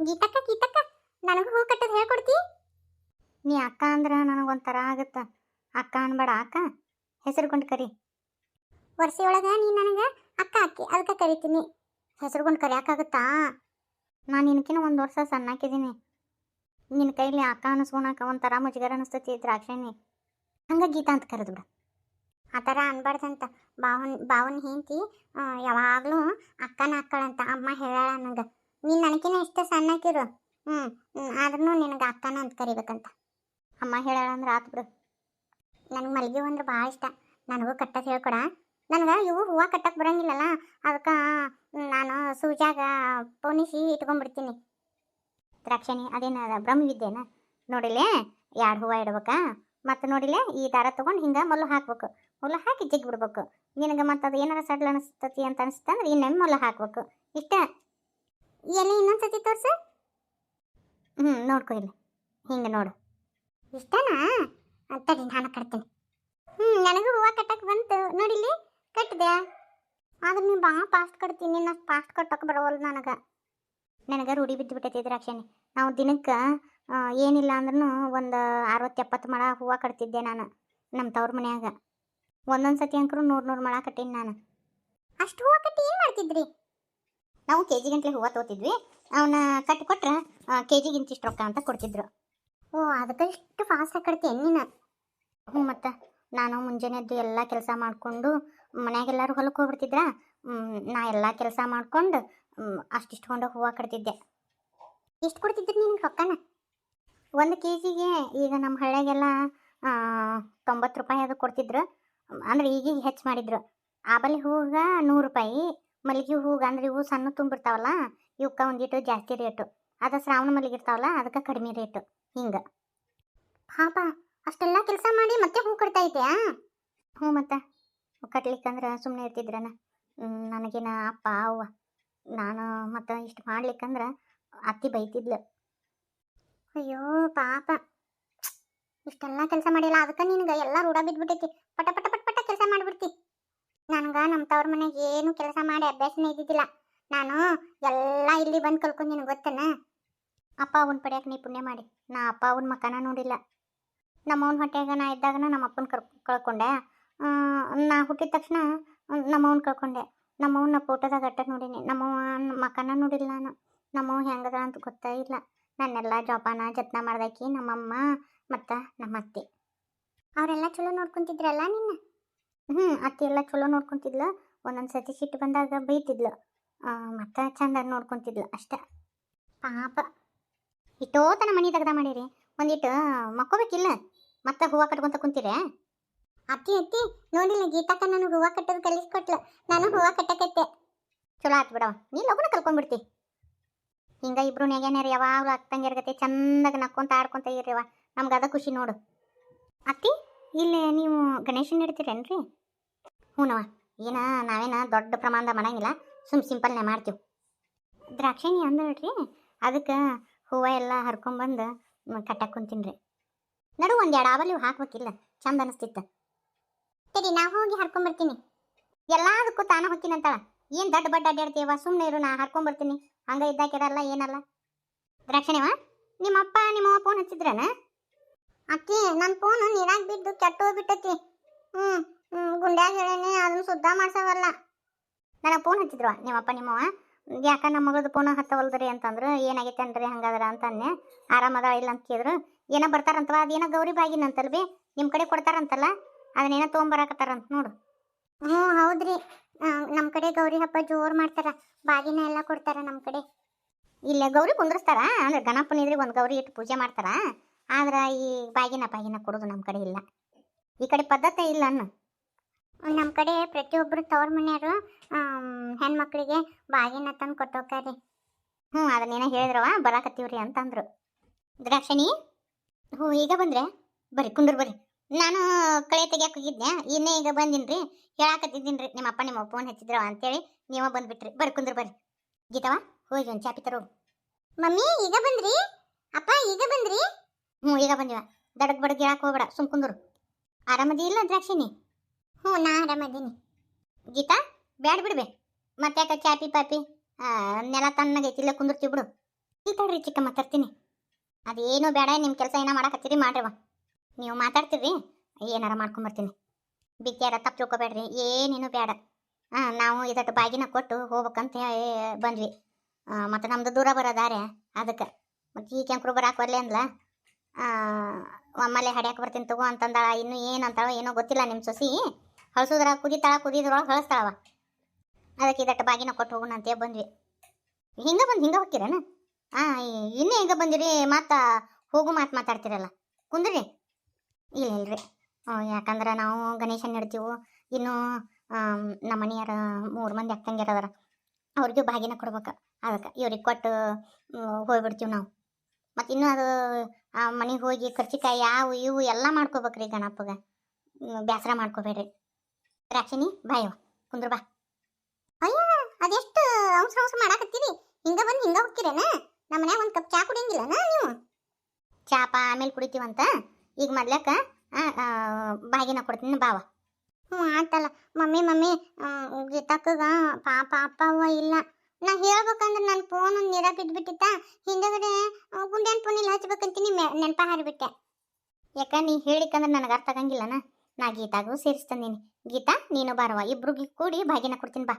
ಗೀತಕ್ಕ ಗೀತಕ್ಕ, ನನಗೂ ಹೂ ಕಟ್ಟೋದು ಹೇಳ್ಕೊಡ್ತಿ? ನೀ ಅಕ್ಕ ಅಂದ್ರೆ ನನಗೊಂಥರ ಆಗುತ್ತ. ಅಕ್ಕ ಅನ್ಬೇಡ, ಅಕ್ಕ. ಹೆಸರುಕೊಂಡು ಕರಿ. ವರ್ಷೆಯೊಳಗೆ ನೀ ನನಗೆ ಅಕ್ಕ, ಅಕ್ಕಿ ಅದಕ್ಕೆ ಕರಿತೀನಿ. ಹೆಸರುಕೊಂಡು ಕರಿಯೋಕ್ಕಾಗುತ್ತಾ ನಾನು ನಿನಕಿನ ಒಂದು ವರ್ಷ ಸಣ್ಣಾಕಿದ್ದೀನಿ ನಿನ್ನ ಕೈಲಿ ಅಕ್ಕ ಅನಿಸ್ಕೊಳಕ ಒಂಥರ ಮುಜುಗರ ಅನಿಸ್ತತಿ ದ್ರಾಕ್ಷಿನಿ ಹಂಗ ಗೀತಾ ಅಂತ ಕರೆದು ಬಿಡು. ಆ ಥರ ಅನ್ಬಾರ್ದಂತ ಬಾವನ್ ಬಾವನ್ ಹೆಂಡತಿ ಯಾವಾಗಲೂ ಅಕ್ಕನ ಅಕ್ಕಳಂತ ಅಮ್ಮ ಹೇಳ ನನಗೆ ನೀನು ನನಗಿನ ಇಷ್ಟ ಸಣ್ಣಕ್ಕಿರು. ಹ್ಞೂ ಆದ್ರೂ ನಿನಗೆ ಅಕ್ಕನ ಅಂತ ಕರಿಬೇಕಂತ. ಅಮ್ಮ ಹೇಳಂದ್ರೆ ಆತು ಬಿಡು. ನನಗೆ ಮಲ್ಲಿಗೆ ಅಂದ್ರೆ ಭಾಳ ಇಷ್ಟ. ನನಗೂ ಕಟ್ಟಕ್ಕೆ ಹೇಳ್ಕೊಡ. ನನಗೆ ಇವು ಹೂವು ಕಟ್ಟಕ್ಕೆ ಬರಂಗಿಲ್ಲಲ್ಲ, ಅದಕ್ಕೆ ನಾನು ಸೂಜಾಗ ಪೋಣಿಸಿ ಇಟ್ಕೊಂಡ್ಬಿಡ್ತೀನಿ ದ್ರಾಕ್ಷಣಿ, ಅದೇನ ಬ್ರಹ್ಮವಿದ್ಯೇನ? ನೋಡಿಲೇ, ಎರಡು ಹೂವು ಇಡ್ಬೇಕಾ. ಮತ್ತು ನೋಡಿಲೆ, ಈ ದಾರ ತೊಗೊಂಡು ಹಿಂಗೆ ಮೊಲ್ಲು ಹಾಕ್ಬೇಕು. ಮೊಲ್ಲು ಹಾಕಿ ಜಿಗ್ ಬಿಡ್ಬೇಕು ನಿನಗೆ ಮತ್ತು ಅದು ಏನಾರ ಸಡ್ಲ ಅನಿಸ್ತತಿ ಅಂತ ಅನಿಸ್ತಂದ್ರೆ ಇನ್ನೊಮ್ಮೆ ಮೊಲ್ಲು ಹಾಕ್ಬೇಕು. ಇಷ್ಟ? ಎಲ್ಲಿ ಇನ್ನೊಂದ್ಸತಿ ತೋರ್ಸು. ಹ್ಞೂ ನೋಡ್ಕೊ ಇಲ್ಲಿ ಹಿಂಗೆ ನೋಡು. ಇಷ್ಟನಾ? ತಡಿ, ನಾನು ಕಟ್ತೀನಿ. ಹ್ಞೂ ನನಗೂ ಹೂವು ಕಟ್ಟಕ್ಕೆ ಬಂತು. ನೋಡಿಲ್ಲಿ? ಕಟ್ಟಿದೆ. ಆದ್ರೆ ನೀವು ಭಾಳ ಫಾಸ್ಟ್ ಕಟ್ತೀನಿ. ನಾನು ಫಾಸ್ಟ್ ಕಟ್ಟಕ್ಕೆ ಬರೋವಲ್ಲ ನನಗೆ. ನನಗೆ ರೂಢಿ ಬಿದ್ದು ಬಿಟ್ಟೈತಿ ದ್ರಾಕ್ಷಣಿ ನಾವು ದಿನಕ್ಕೆ ಏನಿಲ್ಲ ಅಂದ್ರೂ ಒಂದು ಅರವತ್ತು ಎಪ್ಪತ್ತು ಮೊಳ ಹೂವು ಕಟ್ತಿದ್ದೆ ನಾನು ನಮ್ಮ ತವ್ರ ಮನ್ಯಾಗ. ಒಂದೊಂದು ಸತಿ ಅಂಕರು ನೂರು ನೂರು ಮಳ ಕಟ್ಟೀನಿ ನಾನು. ಅಷ್ಟು ಹೂವು ಕಟ್ಟಿ ಏನು ಮಾಡ್ತಿದ್ರಿ? ನಾವು ಕೆ ಜಿ ಹೂವು ತೊಗೋತಿದ್ವಿ ಅವನ್ನ ಕಟ್ ಕೊಟ್ರೆ ಕೆ ಜಿಗೆ ಇಂತಿಷ್ಟು ರೊಕ್ಕ ಅಂತ ಕೊಡ್ತಿದ್ರು. ಓ, ಅದಕ್ಕೆ ಇಷ್ಟು ಫಾಸ್ಟ್ ಕಟ್ತೀನಿ ನೀನು ಹ್ಞೂ ಮತ್ತು ನಾನು ಮುಂಜಾನೆ ಎದ್ದು ಎಲ್ಲ ಕೆಲಸ ಮಾಡಿಕೊಂಡು, ಮನೆಯಾಗೆಲ್ಲರೂ ಹೊಲಕ್ಕೆ ಹೋಗ್ಬಿಡ್ತಿದ್ರ? ನಾ ಎಲ್ಲ ಕೆಲಸ ಮಾಡ್ಕೊಂಡು ಅಷ್ಟಿಷ್ಟು ಕೊಂಡು ಹೂವು ಕಟ್ತಿದ್ದೆ. ಎಷ್ಟು ಕೊಡ್ತಿದ್ರಿ ನಿನಗೆ ರೊಕ್ಕನ? ಒಂದು ಕೆ ಜಿಗೆ ಈಗ ನಮ್ಮ ಹಳ್ಳಿಯಾಗೆಲ್ಲ ತೊಂಬತ್ತು ರೂಪಾಯಿ ಅದು ಕೊಡ್ತಿದ್ರು. ಅಂದ್ರೆ ಈಗೀಗ ಹೆಚ್ಚು ಮಾಡಿದ್ರು. ಆಬಲಿ ಹೂವಿಗೆ ನೂರು ರೂಪಾಯಿ. ಮಲ್ಲಿಗೆ ಹೂವು ಅಂದ್ರೆ ಇವು ಸಣ್ಣ ತುಂಬಿರ್ತಾವಲ್ಲ, ಇವಕ್ಕೆ ಒಂದಿಟ್ಟು ಜಾಸ್ತಿ ರೇಟು. ಅದು ಶ್ರಾವಣ ಮಲ್ಲಿಗೆ ಇರ್ತಾವಲ್ಲ, ಅದಕ್ಕೆ ಕಡಿಮೆ ರೇಟು. ಹಿಂಗೆ. ಪಾಪ, ಅಷ್ಟೆಲ್ಲ ಕೆಲಸ ಮಾಡಿ ಮತ್ತೆ ಹೂ ಕಟ್ತಾ ಇದೆಯಾ? ಹ್ಞೂ ಮತ್ತೆ. ಕಟ್ಲಿಕ್ಕಂದ್ರೆ ಸುಮ್ಮನೆ ಇರ್ತಿದ್ರನ? ನನಗೇನ ಅಪ್ಪ, ಅವ್ವ, ನಾನು ಮತ್ತು ಇಷ್ಟು ಮಾಡ್ಲಿಕ್ಕಂದ್ರೆ ಅತ್ತಿ ಬೈತಿದ್ಲು. ಅಯ್ಯೋ, ಪಾಪ. ಇಷ್ಟೆಲ್ಲ ಕೆಲಸ ಮಾಡಿಲ್ಲ, ಅದಕ್ಕೆ ನಿನಗೆ ಎಲ್ಲ ರೂಢ ಬಿದ್ಬಿಟ್ಟೈತಿ. ಪಟ ಪಟ ಪಟ ಪಟ ಕೆಲಸ ಮಾಡಿಬಿಡ್ತಿ. ನನಗೆ ನಮ್ಮ ತವ್ರ ಮನೆಗೆ ಏನು ಕೆಲಸ ಮಾಡಿ ಅಭ್ಯಾಸನೇ ಇದ್ದಿದ್ದಿಲ್ಲ. ನಾನು ಎಲ್ಲ ಇಲ್ಲಿ ಬಂದು ಕಲ್ಕೊಂಡಿನ ಗೊತ್ತನ? ಅಪ್ಪ ಅವನ್ ಪಡ್ಯಾಕ ನೀ ಪುಣ್ಯ ಮಾಡಿ. ನಾ ಅಪ್ಪ ಅವನ ಮಕ್ಕನ ನೋಡಿಲ್ಲ. ನಮ್ಮ ಹೊಟ್ಟೆಗ ನಾ ಇದ್ದಾಗ ನಮ್ಮ ಅಪ್ಪನ ಕರ್, ಕಳ್ಕೊಂಡೆ. ನಾ ಹುಟ್ಟಿದ ತಕ್ಷಣ ನಮ್ಮ ಕಳ್ಕೊಂಡೆ. ನಮ್ಮ ಅವನ ಫೋಟೋದಾಗ ಅಟ್ಟ ನೋಡೀನಿ. ನಮ್ಮ ಮಕ್ಕನ ನೋಡಿಲ್ಲ ನಾನು. ನಮ್ಮವ್ ಹೆಂಗದ ಅಂತ ಗೊತ್ತೇ ಇಲ್ಲ. ನನ್ನೆಲ್ಲ ಜೋಪಾನ ಜತ್ನ ಮಾಡ್ದಾಕಿ ನಮ್ಮಮ್ಮ ಮತ್ತು ನಮ್ಮ ಅತ್ತೆ ಅವರೆಲ್ಲ ಚಲೋ ನೋಡ್ಕೊಂತಿದ್ರಲ್ಲ ನಿನ್ನ? ಹ್ಞೂ ಅತ್ತೆ ಎಲ್ಲ ಚಲೋ ನೋಡ್ಕೊತಿದ್ಲು. ಒಂದೊಂದು ಸತಿ ಸಿಟ್ಟು ಬಂದಾಗ ಬೈತಿದ್ಲು. ಮತ್ತು ಚಂದಾಗಿ ನೋಡ್ಕೊತಿದ್ಲು ಅಷ್ಟೆ. ಪಾಪ. ಇಟ್ಟೋತನ ಮನೆ ತೆಗ್ದ ಮಾಡಿರಿ. ಒಂದಿಟ್ಟು ಮಕ್ಕೋಬೇಕಿಲ್ಲ? ಮತ್ತೆ ಹೂವು ಕಟ್ಕೊಂತ ಕುಂತೀರಿ? ಅತ್ತಿ ಅತ್ತಿ, ನೋಡಿಲ್ಲ ಗೀತಾಕ ನನಗೆ ಹೂವು ಕಟ್ಟೋದು ಕಲಿಸ್ಕೊಟ್ಲು. ನಾನು ಹೂವು ಕಟ್ಟಕತ್ತೆ. ಚಲೋ ಆಯ್ತು ಬಿಡವ ನೀ ಲಗುನ ಕಲ್ಕೊಂಡ್ಬಿಡ್ತಿ ಹಿಂಗ ಇಬ್ರು ನೆಗ್ಯಾನ್ಯಾರ ಯಾವಾಗಲೂ ಅಕ್ಕಂಗಿರ ಗತೆ ಚಂದಾಗ ನಕ್ಕೊಂತ ಆಡ್ಕೊಂತ ಇರ್ರಿವ ನಮ್ಗೆ ಅದ ಖುಷಿ ನೋಡು. ಅತ್ತಿ? ಇಲ್ಲಿ ನೀವು ಗಣೇಶನ ಇಡ್ತೀರೇನ್ರಿ ಹ್ಞೂನವ ಏನ ನಾವೇನ ದೊಡ್ಡ ಪ್ರಮಾಣದ ಮಾಡಂಗಿಲ್ಲ ಸುಮ್ ಸಿಂಪಲ್ನೇ ಮಾಡ್ತೀವಿ. ದ್ರಾಕ್ಷಿಣಿ ಅಂದ್ರಿ ಅದಕ್ಕೆ ಹೂವು ಎಲ್ಲ ಹರ್ಕೊಂಬಂದು ಕಟ್ಟಕ್ಕೆ ಕುಂತೀನಿ ರೀ ನಡು ಒಂದು ಎರಡು ಆವಲ್ಲಿ ಹಾಕ್ಬೇಕಿಲ್ಲ, ಚಂದ ಅನಿಸ್ತಿತ್ತು. ಸರಿ ನಾ ಹೋಗಿ ಹರ್ಕೊಂಬರ್ತೀನಿ. ಎಲ್ಲದಕ್ಕೂ ತಾನ ಹೊಕ್ಕಿನಂತಾಳ ಏನು ದೊಡ್ಡ ಬಡ್ಡ ಅಡ್ಡಾಡ್ತೀವ ಸುಮ್ಮನೆ ಇರು, ನಾ ಹರ್ಕೊಂಬರ್ತೀನಿ. ಹಂಗ ಇದ್ದಾಕಿರಲ್ಲ ಏನಲ್ಲ. ದ್ರಾಕ್ಷಿಣಿವ ನಿಮ್ಮ ಅಪ್ಪ ನಿಮ್ಮ ಫೋನ್ ಹಚ್ಚಿದ್ರನ? ಅಕ್ಕಿ ನನ್ನ ಫೋನು ಕೆಟ್ಟು ಬಿಟ್ಟತಿ ಹ್ಮ್, ಗುಂಡ್ಯಾಗ ಹೇಳೇನಿ, ಅದನ್ನ ಸುದ್ದ ಮಾಡ್ಸವಲ್ಲ. ನನಗೆ ಫೋನ್ ಹಚ್ಚಿದ್ರವ ನಿಮ್ಮಪ್ಪ ನಿಮ್ಮವ್ವ ಯಾಕ ನಮ್ಮ ಮಗಳದು ಫೋನ್ ಹತ್ತವಲ್ದ್ರಿ ಅಂತಂದ್ರು, ಏನಾಗೈತೆ ಅನ್ರಿ, ಹಂಗಾದ್ರ ಅಂತನ್ನೆ ಆರಾಮದ ಇಲ್ಲ ಅಂತ ಕೇಳಿದ್ರು. ಏನೋ ಬರ್ತಾರಂತವ, ಅದೇನೋ ಗೌರಿ ಬಾಗಿನ ಅಂತಲ್ವಿ ನಿಮ್ಮ ಕಡೆ ಕೊಡ್ತಾರಂತಲ್ಲ, ಅದನ್ನೇನೋ ತೊಗೊಂಬರಾಕತ್ತಾರಂತ ನೋಡು. ಹ್ಞೂ ಹೌದ್ರಿ. ನಮ್ಮ ಕಡೆ ಗೌರಿ ಹಬ್ಬ ಜೋರು ಮಾಡ್ತಾರ, ಬಾಗಿನ ಎಲ್ಲ ಕೊಡ್ತಾರ ನಮ್ಮ ಕಡೆ. ಇಲ್ಲ ಗೌರಿ ಕುಂದ್ರಸ್ತಾರ, ಅಂದ್ರೆ ಗಣಪನ ಇದ್ರಿಗೆ ಒಂದು ಗೌರಿ ಇಟ್ಟು ಪೂಜೆ ಮಾಡ್ತಾರ, ಆದ್ರೆ ಈ ಬಾಗಿನ ಬಾಗಿನ ಕೊಡೋದು ನಮ್ಮ ಕಡೆ ಇಲ್ಲ. ಈ ಕಡೆ ಪದ್ಧತಿ ಇಲ್ಲ ಅನ್ನು. ನಮ್ಮ ಕಡೆ ಪ್ರತಿಯೊಬ್ಬರು ತವ್ರ ಮನೆಯವರು ಹೆಣ್ಮಕ್ಳಿಗೆ ಬಾಗಿನ ತಂದು ಕೊಟ್ಟೋಕಾರಿ ಹ್ಞೂ ಅದನ್ನೇನೋ ಹೇಳಿದ್ರವ ಬರಾಕತ್ತೀವ್ರಿ ಅಂತಂದ್ರು. ದ್ರಾಕ್ಷಣಿ? ಹ್ಞೂ ಈಗ ಬಂದ್ರೆ, ಬರ್ರಿ, ಕುಂದ್ರ ಬರ್ರಿ. ನಾನು ಕಳೆ ತೆಗಿಯಕ್ಕೆ ಹೋಗಿದ್ದೆ ಇನ್ನೇ ಈಗ ಬಂದಿನ್ರಿ ಹೇಳಾಕತ್ತಿದ್ದೀನಿ ನಿಮ್ಮ ಅಪ್ಪ ನಿಮ್ಮ ಫೋನ್ ಹಚ್ಚಿದ್ರವ ಅಂತೇಳಿ, ನೀವ ಬಂದ್ಬಿಟ್ರಿ. ಬರ್ರಿ, ಕುಂದ್ರ ಬರ್ರಿ. ಗೀತವ ಹೋಗಿ ಒಂದು ಚಾಪಿ ತರೋ ಮಮ್ಮಿ, ಈಗ ಬಂದ್ರಿ? ಅಪ್ಪ, ಈಗ ಬಂದ್ರಿ? ಹ್ಞೂ ಈಗ ಬಂದಿವ. ದಡಗ್ ಬಡಗ್ ಹೇಳಕ್ ಹೋಗ್ಬೇಡ, ಸುಮ್ ಕುಂದ್ರು. ಆರಾಮದಿ ಇಲ್ಲ ದ್ರಾಕ್ಷಿನಿ? ಹ್ಞೂ, ನಾ ಆರಾಮದೀನಿ. ಗೀತಾ, ಬ್ಯಾಡ್ ಬಿಡ್ಬೆ ಮತ್ತೆ ಯಾಕೆ ಚಾಪಿ ಪಾಪಿ? ನೆಲ ತಣ್ಣಗೈತಿ ಇಲ್ಲ ಕುಂದಿರ್ತೀವಿ ಬಿಡು. ಈ ತಡ್ರಿ ಮಾತಾಡ್ತೀನಿ. ತರ್ತೀನಿ ಅದೇನು ಬೇಡ ನಿಮ್ಮ ಕೆಲಸ ಏನೋ ಮಾಡಕತ್ತೀರಿ ಮಾಡ್ರವ ನೀವು ಮಾತಾಡ್ತೀರಿ, ಏನಾರ ಮಾಡ್ಕೊಂಬರ್ತೀನಿ ಬಿಕ್ಕ್ಯಾರ ತಪ್ಪು ತಿಳ್ಕೊಬೇಡ್ರಿ, ಏನೇನು ಬೇಡ ಹಾಂ ನಾವು ಇದಕ್ಕೆ ಬಾಗಿನ ಕೊಟ್ಟು ಹೋಗ್ಬೇಕಂತ ಬಂದ್ವಿ. ಮತ್ತು ನಮ್ಮದು ದೂರ ಬರೋ ದಾರೆ, ಅದಕ್ಕೆ. ಮತ್ತು ಈ ಕೆಂಕರು ಬರಕ್ಕೆ ಬರಲಿ ಅಂದ್ಲ. ಒಮ್ಮಲೆ ಹಡ್ಯಾಕ ಬರ್ತೀನಿ ತಗೋ ಅಂತಂದಾಳ, ಇನ್ನು ಏನು ಅಂತಾಳ ಏನೋ ಗೊತ್ತಿಲ್ಲ ನಿಮ್ಮ ಸೊಸಿ. ಹಳ್ಸೋದ್ರ, ಕುದಿತಾಳ, ಕುದಿದ್ರೊಳಗೆ ಹಳಸ್ತಾಳವ. ಅದಕ್ಕೆ ಇದಟ್ಟು ಬಾಗಿನ ಕೊಟ್ಟು ಹೋಗೋಣ ಅಂತೇಳಿ ಬಂದ್ವಿ. ಹಿಂಗೆ ಬಂದು, ಹಿಂಗೆ ಹೋಗ್ತೀರೇನ? ಹಾಂ ಇನ್ನೇ ಹಿಂಗೆ ಬಂದಿರಿ ಮತ್ತು ಹೋಗು ಮಾತು ಮಾತಾಡ್ತಿರಲ್ಲ. ಕುಂದ್ರಿ. ಇಲ್ಲ ಇಲ್ರಿ ಯಾಕಂದ್ರೆ ನಾವು ಗಣೇಶನ ಇಡ್ತೀವಿ ಇನ್ನು ನಮ್ಮ ಮನೆಯರ ಮೂರು ಮಂದಿ ಅಕ್ಕಂಗಿರ ಅದಾರ ಅವ್ರಿಗೂ ಬಾಗಿನ ಕೊಡ್ಬೇಕು. ಅದಕ್ಕೆ ಇವ್ರಿಗೆ ಕೊಟ್ಟು ಹೋಗ್ಬಿಡ್ತೀವಿ ನಾವು. ಮತ್ತು ಇನ್ನೂ ಅದು ಮನೆಗೆ ಹೋಗಿ ಕರ್ಚಿಕಾಯಿ ಯಾವು ಇವು ಎಲ್ಲ ಮಾಡ್ಕೋಬೇಕ್ರಿ ಗಣಪಗ. ಬೇಸರ ಮಾಡ್ಕೋಬೇಡ್ರಿ. ದ್ರಾಕ್ಷಿಣಿ ಬಾಯವ ಕುಂದ್ರ ಬಾ. ಅಯ್ಯ, ಅದೆಷ್ಟು ಅಂಶ ಅಂಶ ಮಾಡಾಕತ್ತೀರಿ? ಹಿಂಗ ಬಂದು ಹಿಂಗ ಹೋಗ್ತೀರೇನ? ನಮ್ಮ ಮನ್ಯಾಗ ಒಂದು ಕಪ್ ಚಾ ಕುಡಿಯಂಗಿಲ್ಲನ ನೀವು? ಚಾಪ ಆಮೇಲೆ ಕುಡಿತೀವಂತ? ಈಗ ಮೊದ್ಲಕ್ಕ ಬಾಗಿನ ಕೊಡ್ತೀನಿ ಬಾವ ಹ್ಞೂ ಆತಲ್ಲ ಮಮ್ಮಿ ಮಮ್ಮಿ ಗೀತಕ್ಕಗ ಪಾಪ ಅಪ್ಪ ಅವ್ವ ಇಲ್ಲ. ನಾ ಹೇಳ್ಬೇಕಂದ್ರೆ ನನ್ನ ಫೋನ್ ಒಂದು ನೀರಾಗ ಬಿದ್ದುಬಿಟ್ಟಿತ್ತ ಹಿಂದಗಡೆ ಗುಂಡ್ಯಾನ್ ಫೋನಿಲ್ಲ ಹಚ್ಬೇಕಂತೀನಿ ನೆನಪ ಹಾರಿಬಿಟ್ಟೆ. ಯಾಕ, ನೀ ಹೇಳಿಕಂದ್ರೆ ನನಗೆ ಅರ್ಥ ಆಗಂಗಿಲ್ಲನ? ನಾ ಗೀತಾಗೂ ಸೇರಿಸ್ತಂದೀನಿ ಗೀತಾ, ನೀನು ಬಾರವ ಇಬ್ರಿಗೆ ಕೂಡಿ ಭಾಗ್ಯನ ಕೊಡ್ತೀನಿ ಬಾ.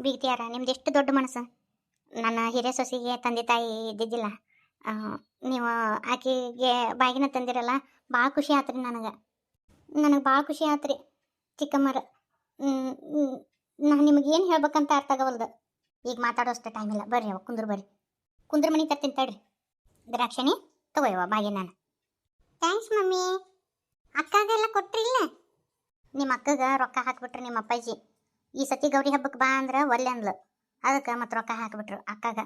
ಬೀಗ್ತಿಯಾರ ನಿಮ್ದು ಎಷ್ಟು ದೊಡ್ಡ ಮನಸ್ಸು? ನನ್ನ ಹಿರಿಯ ಸೊಸಿಗೆ, ತಂದೆ ತಾಯಿ ಇದ್ದಿದ್ದಿಲ್ಲ. ನೀವು ಆಕೆಗೆ ಬಾಗಿನ ತಂದಿರಲ್ಲ, ಭಾಳ ಖುಷಿ ಆತ್ರಿ ನನಗೆ. ನನಗೆ ಭಾಳ ಖುಷಿ ಆತ್ರಿ ಚಿಕ್ಕಮ್ಮರ. ನಾನು ನಿಮಗೇನು ಹೇಳ್ಬೇಕಂತ ಅರ್ಥ ಆಗವಲ್ದು. ಈಗ ಮಾತಾಡೋಷ್ಟು ಟೈಮ್ ಇಲ್ಲ. ಬರ್ರಿ ಅವ ಕುಂದ್ರ ಬರ್ರಿ. ಕುಂದ್ರ ಮನೆ ತರ್ತೀನಿ ತಡ್ರಿ. ದ್ರಾಕ್ಷಣಿ ತಗೋಯವ ಬಾಗಿ ನಾನು. Thanks mummy. ಅಕ್ಕಾಗೆಲ್ಲ ಕೊಟ್ರಿ ಇಲ್ಲ? ನಿಮ್ಮ ಅಕ್ಕಗೆ ರೊಕ್ಕ ಹಾಕ್ಬಿಟ್ರಿ ನಿಮ್ಮ ಅಪ್ಪಾಜಿ. ಈ ಸತಿ ಗೌರಿ ಹಬ್ಬಕ್ಕೆ ಬಾ ಅಂದ್ರೆ ಒಲ್ಲೆ ಅಂದ್ಲು. ಅದಕ್ಕೆ ಮತ್ತೆ ರೊಕ್ಕ ಹಾಕ್ಬಿಟ್ರು ಅಕ್ಕಾಗ.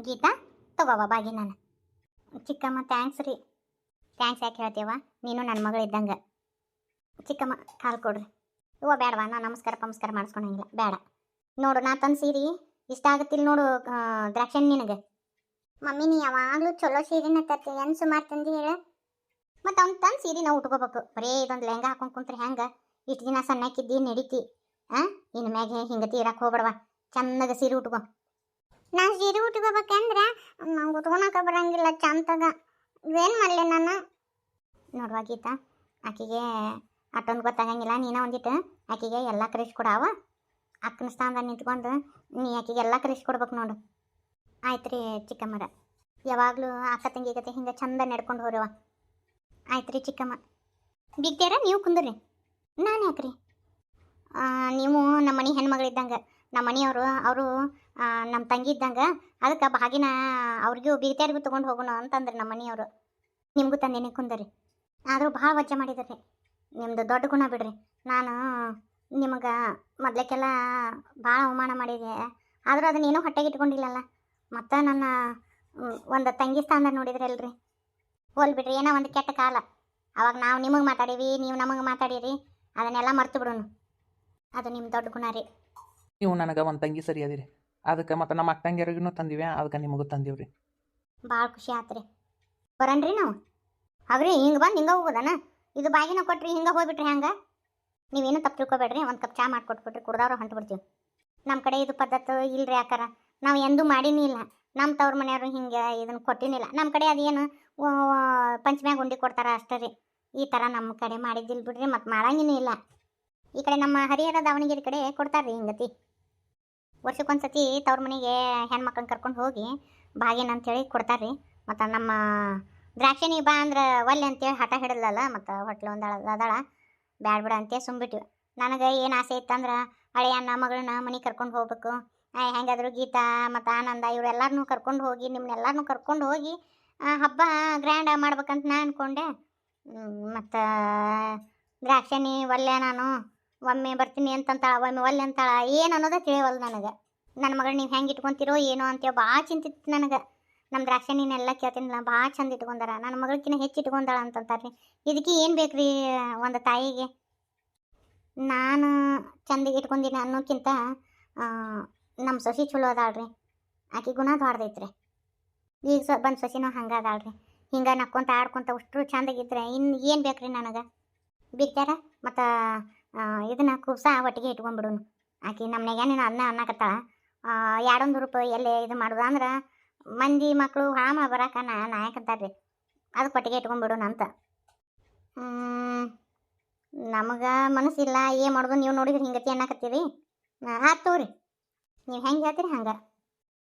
ಗೀತಾ ತಗೋವ ಬಾಗಿ ನಾನು. ಚಿಕ್ಕಮ್ಮ ಥ್ಯಾಂಕ್ಸ್ ರೀ. ಥ್ಯಾಂಕ್ಸ್ ಯಾಕೆ ಹೇಳ್ತೀವ ನೀನು ನನ್ನ ಮಗಳು ಇದ್ದಂಗೆ. ಚಿಕ್ಕಮ್ಮ ಕಾಲು ಕೊಡ್ರಿ. ಇವ ಬೇಡವಾ ನಾ ನಮಸ್ಕಾರ ಪಮಸ್ಕಾರ ಮಾಡಿಸ್ಕೊಳಂಗಿಲ್ಲ. ಬೇಡ ನೋಡು, ನಾ ತಂದು ಸೀರೆ ಇಷ್ಟ ಆಗತ್ತಿಲ್ಲ ನೋಡು ದ್ರಾಕ್ಷ ನಿನಗೆ. ಮಮ್ಮಿ, ನೀ ಯಾವಾಗಲೂ ಚಲೋ ಸೀರೆನ ತರ್ತೀನಿ ಏನು ಸುಮಾರು ತಂದು ಹೇಳ? ಮತ್ತು ಅವ್ನು ತಂದು ಸೀರೆ ನಾವು ಉಟ್ಕೋಬೇಕು. ಬರೀ ಇದೊಂದು ಲೆಹಂಗ ಹಾಕೊಂಡು ಕುಂತ್ರೆ ಹೆಂಗೆ? ಇಷ್ಟು ದಿನ ಸಣ್ಣಕ್ಕಿದ್ದಿ, ನಡೀತಿ ಹಾಂ ಇನ್ನು ಮ್ಯಾಗೆ ಹಿಂಗೆ ತೀರಕ್ಕೆ ಹೋಗ್ಬೇಡವ ಚೆನ್ನಾಗ ಸೀರೆ ಉಟ್ಕೊ. ನಾ ಸೀರೆ ಉಟ್ಕೋಬೇಕಂದ್ರೆ ನಂಗೆ ಉಟ್ಕೊಳಕ ಬರಂಗಿಲ್ಲ ಚಂತಗ ಏನು ಮಾಡಲಿ ನಾನು? ನೋಡುವ ಗೀತಾ, ಆಕೆಗೆ ಅಷ್ಟೊಂದು ಗೊತ್ತಾಗಂಗಿಲ್ಲ, ನೀನ ಒಂದಿಟ್ಟು ಆಕೆಗೆ ಎಲ್ಲ ಕಲಿಸ್ಕೊಡಾವ ಅಕ್ಕನ ಸ್ಥಾನದಾಗ ನಿಂತ್ಕೊಂಡು ನೀ ಆಕೆಗೆಲ್ಲ ಕಲಿಸ್ಕೊಡ್ಬೇಕು ನೋಡು. ಆಯ್ತು ರೀ ಚಿಕ್ಕಮ್ಮರ. ಯಾವಾಗಲೂ ಅಕ್ಕ ತಂಗಿ ಕತೆ ಹಿಂಗೆ ಚಂದ ನಡ್ಕೊಂಡು ಹೋರವ ಆಯ್ತು ರೀ ಚಿಕ್ಕಮ್ಮ. ಬಿಗ್ತೇರ ನೀವು ಕುಂದ್ರಿ. ನಾನು ಯಾಕ್ರಿ? ನೀವು ನಮ್ಮ ಮನೆ ಹೆಣ್ಮಗಳಿದ್ದಂಗೆ, ನಮ್ಮ ಮನೆಯವರು, ಅವರು ನಮ್ಮ ತಂಗಿ ಇದ್ದಂಗೆ, ಅದಕ್ಕೆ ಬಾಗಿನ ಅವ್ರಿಗೂ ಬಿಗ್ತೇರಿಗೂ ತೊಗೊಂಡು ಹೋಗೋಣ ಅಂತಂದ್ರೆ ನಮ್ಮ ಮನೆಯವರು. ನಿಮಗೂ ತಂದೇನೆ ಕುಂದರಿ. ಆದರೂ ಭಾಳ ವಜ್ಜೆ ಮಾಡಿದ್ರಿ. ನಿಮ್ಮದು ದೊಡ್ಡ ಗುಣ ಬಿಡ್ರಿ. ನಾನು ನಿಮಗೆ ಮೊದ್ಲಕ್ಕೆಲ್ಲ ಭಾಳ ಅವಮಾನ ಮಾಡಿದೆ. ಆದರೂ ಅದನ್ನೇನೂ ಹೊಟ್ಟೆಗೆ ಇಟ್ಕೊಂಡಿಲ್ಲಲ್ಲ? ಮತ್ತು ನನ್ನ ಒಂದು ತಂಗಿ ಸ್ಥಾನ ನೋಡಿದ್ರಲ್ರಿ ಹೋಲ್ ಬಿಡ್ರಿ ಏನೋ ಒಂದು ಕೆಟ್ಟ ಕಾಲ. ಅವಾಗ ನಾವು ನಿಮಗೆ ಮಾತಾಡೀವಿ ನೀವು ನಮಗೆ ಮಾತಾಡೀರಿ ಅದನ್ನೆಲ್ಲ ಮರ್ತು ಬಿಡೋಣ ಅದು ನಿಮ್ಮ ದೊಡ್ಡ ಗುಣ ರೀ. ನೀವು ನನಗೆ ಒಂದು ತಂಗಿ ಸರಿ ಅದಿರಿ. ಅದಕ್ಕೆ ಮತ್ತು ನಮ್ಮ ಅಕ್ಕಂಗಿರಿಗೂ ತಂದಿವೆ ಅದಕ್ಕೆ ನಿಮಗೂ ರೀ ಭಾಳ ಖುಷಿ ಆತ್ರಿ. ಬರನ್ರಿ ನಾವು. ಅವ್ರಿ ಹಿಂಗೆ ಬಂದು ಹಿಂಗೆ ಹೋಗೋದನ? ಇದು ಬಾಗಿನ ಕೊಟ್ರಿ ಹಿಂಗೆ ಹೋಗ್ಬಿಟ್ರಿ ಹಂಗೆ? ನೀವೇನು ತಪ್ಪು ತಿಳ್ಕೊಬೇಡ್ರಿ, ಒಂದು ಕಪ್ ಚಾ ಮಾಡಿಕೊಟ್ಬಿಟ್ರಿ ಕುಡ್ದವ್ರು ಹೊಂಟು ಬಿಡ್ತೀವಿ ನಮ್ಮ ಕಡೆ ಇದು ಪದ್ಧತಿ ಇಲ್ರಿ ಯಾಕಾರ ನಾವು ಎಂದೂ ಮಾಡಿನೂ ಇಲ್ಲ. ನಮ್ಮ ತವ್ರ ಮನೆಯವರು ಹಿಂಗೆ ಇದನ್ನು ಕೊಟ್ಟಿನಿಲ್ಲ ನಮ್ಮ ಕಡೆ ಅದೇನು ಪಂಚಮ್ಯಾಗ ಉಂಡಿ ಕೊಡ್ತಾರ ಅಷ್ಟೇ ರೀ. ಈ ಥರ ನಮ್ಮ ಕಡೆ ಮಾಡಿದ್ದಿಲ್ಲ ಬಿಡ್ರಿ, ಮತ್ತು ಮಾಡಂಗಿನೂ ಇಲ್ಲ. ಈ ಕಡೆ ನಮ್ಮ ಹರಿಹರ ದಾವಣಗೆರೆ ಕಡೆ ಕೊಡ್ತಾರ್ರಿ ಹಿಂಗತಿ. ವರ್ಷಕ್ಕೊಂದ್ಸತಿ ತವ್ರ ಮನೆಗೆ ಹೆಣ್ಮಕ್ಳನ್ನ ಕರ್ಕೊಂಡು ಹೋಗಿ ಬಾಗಿನ ಅಂತೇಳಿ ಕೊಡ್ತಾರ್ರಿ ಮತ್ತು ನಮ್ಮ ದ್ರಾಕ್ಷಿಣಿ ಬಾ ಅಂದ್ರೆ ಒಲ್ಲೆ ಅಂತೇಳಿ ಹಠ ಹಿಡಲಲ್ಲ ಮತ್ತು ಹೊಟ್ಲು ಒಂದು ಅದಾಳ. ಬ್ಯಾಡ ಅಂತೇ ಸುಮ್ಬಿಟ್ವಿ. ನನಗೆ ಏನು ಆಸೆ ಇತ್ತಂದ್ರೆ ಹಳೆಯನ್ನ ಮಗಳನ್ನ ಮನೆಗೆ ಕರ್ಕೊಂಡು ಹೋಗ್ಬೇಕು. ಹೆಂಗಾದ್ರು ಗೀತಾ ಮತ್ತು ಆನಂದ ಇವರೆಲ್ಲರನ್ನೂ ಕರ್ಕೊಂಡು ಹೋಗಿ ನಿಮ್ಮನ್ನೆಲ್ಲರನ್ನೂ ಕರ್ಕೊಂಡು ಹೋಗಿ ಹಬ್ಬ ಗ್ರ್ಯಾಂಡ್ ಮಾಡ್ಬೇಕಂತ ನಾ ಅಂದ್ಕೊಂಡೆ ಮತ್ತು ದ್ರಾಕ್ಷಣಿ ಒಲ್ಲೆ ನಾನು, ಒಮ್ಮೆ ಬರ್ತೀನಿ ಅಂತಂತಾಳ, ಒಮ್ಮೆ ಒಲ್ಲೆ ಅಂತಾಳ, ಏನು ಅನ್ನೋದೇ ತಿಳಿಯವಲ್ಲ ನನಗೆ. ನನ್ನ ಮಗಳು ನೀವು ಹೆಂಗೆ ಇಟ್ಕೊಂತೀರೋ ಏನೋ ಅಂತೇಳಿ ಭಾಳ ಚಿಂತಿತ್ತು ನನಗೆ. ನಮ್ಮ ದ್ರಾಕ್ಷಿಣಿನೆಲ್ಲ ಕೇಳ್ತೀನಿಲ್ಲ ಭಾಳ ಚಂದ ಇಟ್ಕೊಂಡಾರ. ನನ್ನ ಮಗಳಕಿನ್ನ ಹೆಚ್ಚು ಇಟ್ಕೊಂಡಾಳ ಅಂತಂತಾರೆ ಇದಕ್ಕೆ ಏನು ಬೇಕು ರೀ ಒಂದು ತಾಯಿಗೆ? ನಾನು ಚಂದ ಇಟ್ಕೊಂಡೀನಿ ಅನ್ನೋಕ್ಕಿಂತ ನಮ್ಮ ಸೊಸಿ ಚಲೋ ಅದಾಳ್ರಿ. ಆಕೆ ಗುಣ ದೊಡ್ಡದೈತ್ರಿ ಈಗ ಸ, ಬಂದು ಸೊಸಿನೂ ಹಂಗೆ ಅದಾಳ್ರಿ. ಹಿಂಗೆ ನಕ್ಕೊಂತ ಆಡ್ಕೊಂತ ಅಷ್ಟು ಚಂದಾಗಿದ್ರೆ ಇನ್ನು ಏನು ಬೇಕು ರೀ ನನಗೆ? ಬಿಗ್ತಾರ ಮತ್ತು ಇದನ್ನ ಕುಬ್ಸ ಒಟ್ಟಿಗೆ ಇಟ್ಕೊಂಡ್ಬಿಡೋನು. ಆಕೆ ನಮ್ಮ ನೆಗ್ಯಾನೇನು ಅದನ್ನ ಅನ್ನಕತ್ತಾಳ? ಎರಡೊಂದು ರೂಪಾಯಿ ಎಲ್ಲಿ ಇದು ಮಾಡೋದು ಅಂದ್ರೆ ಮಂದಿ ಮಕ್ಕಳು ಹಾಮ ಬರಾಕ ನಾ ನಾಯಕ ಅಂತಾರ್ರಿ. ಅದು ಕೊಟ್ಟಿಗೆ ಇಟ್ಕೊಂಡ್ಬಿಡೋಣ ಅಂತ. ನಮಗೆ ಮನಸ್ಸಿಲ್ಲ, ಏನು ಮಾಡೋದು? ನೀವು ನೋಡಿದ್ರೆ ಹಿಂಗತಿ ಅನ್ನಕತ್ತೀರಿ. ಆಯ್ತು ತಗೋರಿ. ನೀವು ಹೆಂಗೆ ಹೇಳ್ತೀರಿ ಹಂಗೆ